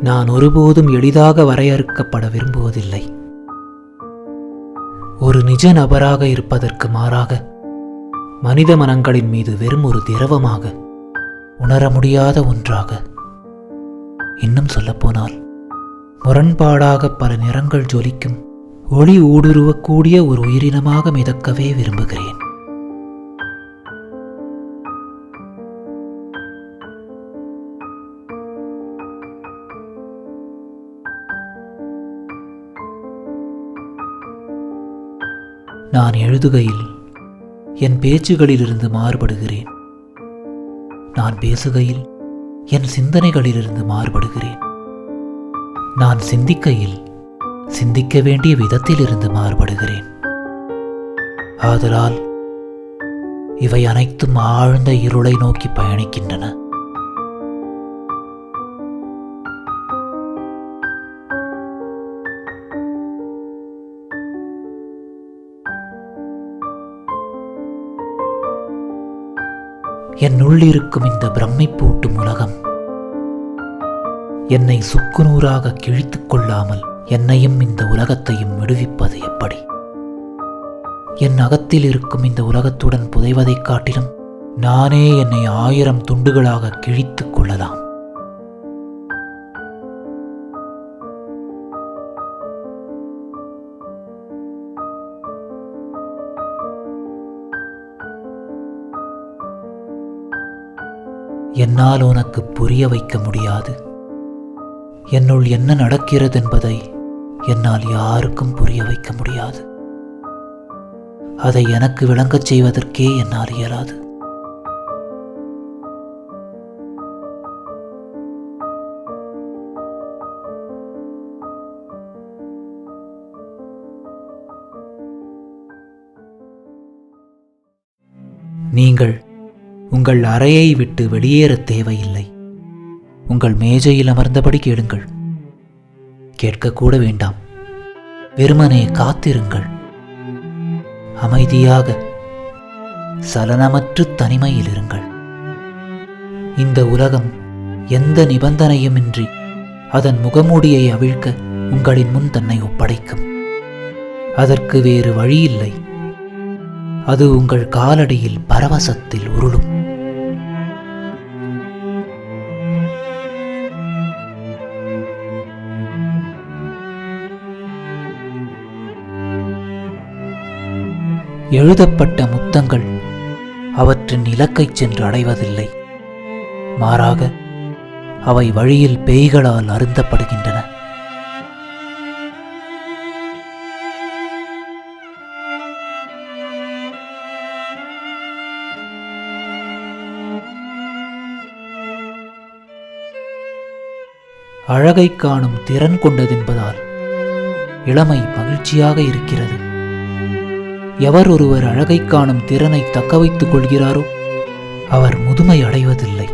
நான் ஒருபோதும் எளிதாக வரையறுக்கப்பட விரும்புவதில்லை. ஒரு நிஜ நபராக இருப்பதற்கு மாறாக மனித மனங்களின் மீது வெறும் ஒரு திரவமாக உணர முடியாத ஒன்றாக. இன்னும் சொல்லப்போனால் முரண்பாடாக பல நிறங்கள் ஜொலிக்கும் ஒளி ஊடுருவக்கூடிய ஒரு உயிரினமாக மிதக்கவே விரும்புகிறேன். நான் எழுதுகையில் என் பேச்சுகளிலிருந்து மாறுபடுகிறேன். நான் பேசுகையில் என் சிந்தனைகளிலிருந்து மாறுபடுகிறேன். நான் சிந்திக்கையில் சிந்திக்க வேண்டிய விதத்திலிருந்து மாறுபடுகிறேன். ஆதலால் இவை அனைத்தும் ஆழ்ந்த இருளை நோக்கி பயணிக்கின்றன. என் உள்ளிருக்கும் இந்த பிரமிப்பூட்டும் உலகம். என்னை சுக்குநூறாக கிழித்துக் கொள்ளாமல் என்னையும் இந்த உலகத்தையும் விடுவிப்பது எப்படி? என் அகத்தில் இருக்கும் இந்த உலகத்துடன் புதைவதைக் காட்டிலும் நானே என்னை ஆயிரம் துண்டுகளாக கிழித்துக் கொள்ளலாம். என்னால் உனக்கு புரிய வைக்க முடியாது. என்னுள் என்ன நடக்கிறது என்பதை என்னால் யாருக்கும் புரிய வைக்க முடியாது. அதை எனக்கு விளங்கச் செய்வதற்கே என்னால் இயலாது. நீங்கள் உங்கள் அறையை விட்டு வெளியேறத் தேவையில்லை. உங்கள் மேஜையில் அமர்ந்தபடி கேளுங்கள். கேட்கக்கூட வேண்டாம். வெறுமனே காத்திருங்கள். அமைதியாக சலனமற்று தனிமையில் இருங்கள். இந்த உலகம் எந்த நிபந்தனையுமின்றி அதன் முகமூடியை அவிழ்க்க உங்களின் முன் தன்னை ஒப்படைக்கும். அதற்கு வேறு வழியில்லை. அது உங்கள் காலடியில் பரவசத்தில் உருளும். எழுதப்பட்ட முத்தங்கள் அவற்றின் இலக்கைச் சென்று அடைவதில்லை. மாறாக அவை வழியில் பேய்களால் அருந்தப்படுகின்றன. அழகை காணும் திறன் கொண்டதென்பதால் இளமை மகிழ்ச்சியாக இருக்கிறது. எவர் ஒருவர் அழகை காணும் திறனை தக்க வைத்துக் கொள்கிறாரோ அவர் முதுமை அடைவதில்லை.